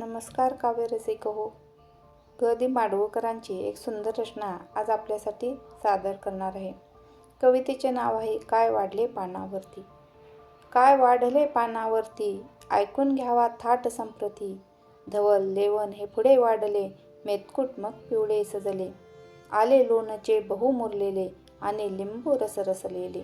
नमस्कार काव्यरसिक हो ग दि माडगूळकरांची एक सुंदर रचना आज आपल्यासाठी सादर करणार आहे. कवितेचे नाव आहे काय वाढले पानावरती? काय वाढले पानावरती? ऐकून घ्यावा थाट संप्रती. धवल लेवण हे पुढे वाढले मेतकूट मग पिवळे सजले. आले लोणचे बहु मुरलेले आणि लिंबू रस रसलेले.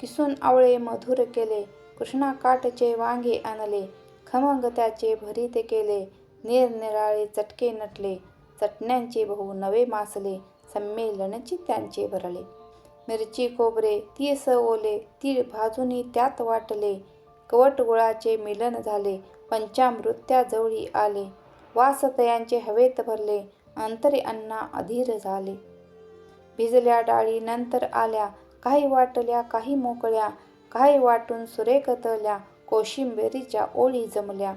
किसून आवळे मधुर केले कृष्णा काटचे वांगे आणले खमंग त्याचे भरीत केले. निरनिराळे चटके नटले. चटण्यांचे बहु नवे मासले. संमेलनची त्यांचे भरले. मिरची खोबरे तीस ओले तीळ भाजूनी त्यात वाटले. कवट गुळाचे मिलन झाले. पंचामृत्याजवळी जवळी आले. वासतयांचे हवेत भरले. अंतरे अन्ना अधीर झाले. भिजल्या डाळी नंतर आल्या. काही वाटल्या काही मोकळ्या. काही वाटून सुरेख तळल्या. कोशिंबिरीच्या ओळी जमल्या.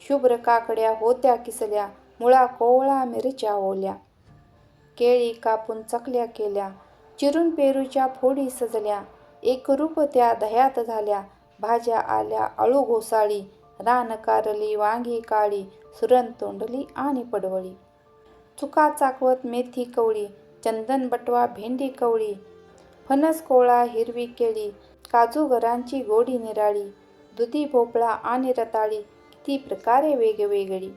शुभ्र काकड्या होत्या किसल्या मुळा कोवळा मिरच्या ओल्या. केळी कापून चकल्या केल्या चिरून पेरूच्या फोडी सजल्या. एकरूप त्या दह्यात झाल्या भाज्या आल्या अळू घोसाळी रान कारली वांगी काळी सुरण तोंडली आणि पडवळी. चुका चाकवत मेथी कवळी चंदन बटवा भेंडी कवळी फणस कोळा हिरवी केळी काजूगरांची गोडी निराळी. दुधी भोपळा आणि रताळी किती प्रकारे वेगवेगळी.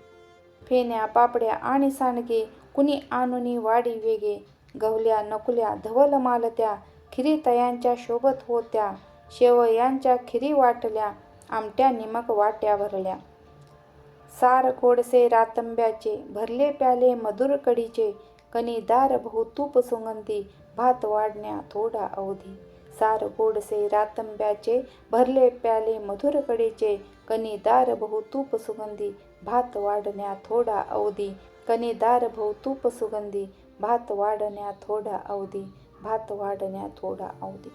फेण्या पापड्या आणि सांडगे कुणी आणुनी वाडी वेगे. गवल्या नकुल्या धवल मालत्या खिरी तयांच्या शोभत होत्या. शेवयांच्या खिरी वाटल्या आमट्या निमक वाट्या भरल्या. सार गोडसे रातंब्याचे भरले प्याले मधुर कडीचे कणीदार बहु तूप सुगंधी भात वाढण्या थोडा अवधी. सार गोडसे रातंब्याचे भरले प्याले मधुर कडीचे कणीदार बहु तूप सुगंधी भात वाढण्या थोडा अवधी कणीदार बहु तूप सुगंधी भात वाढण्या थोडा अवधी भात वाढण्या थोडा अवधी.